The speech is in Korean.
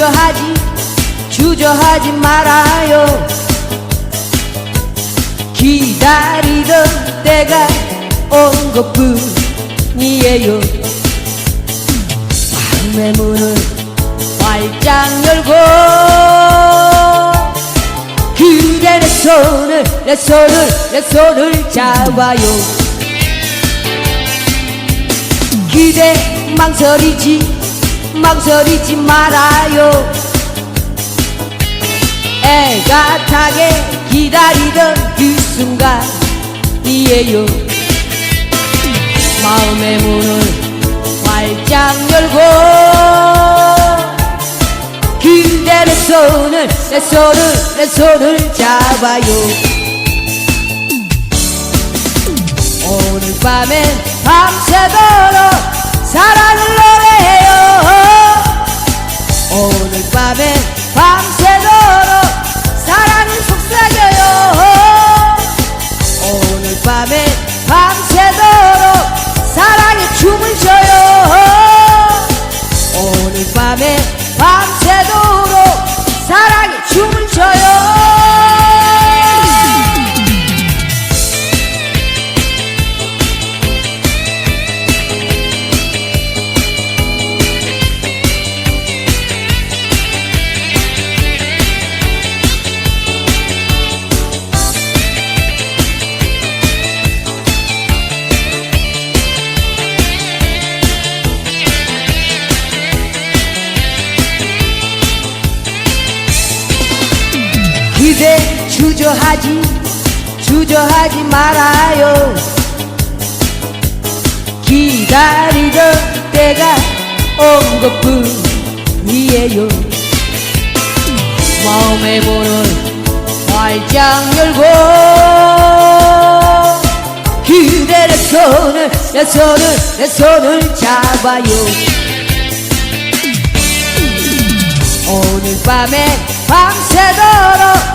주저하지 주저하지 말아요. 기다리던 때가 온 것뿐이에요. 마음의 문을 활짝 열고 그대 내 손을 내 손을 내 손을 잡아요. 그대 망설이지 망설이지 말아요. 애가 타게 기다리던 그 순간이에요. 마음의 문을 활짝 열고 그대 내 손을 내 손을 내 손을 잡아요. 오늘 밤엔 밤새도록 주저하지 주저하지 말아요. 기다리던 때가 온 것뿐이에요. 마음의 문을 활짝 열고 그대 내 손을 내 손을 내 손을 잡아요. 오늘 밤에 밤새도록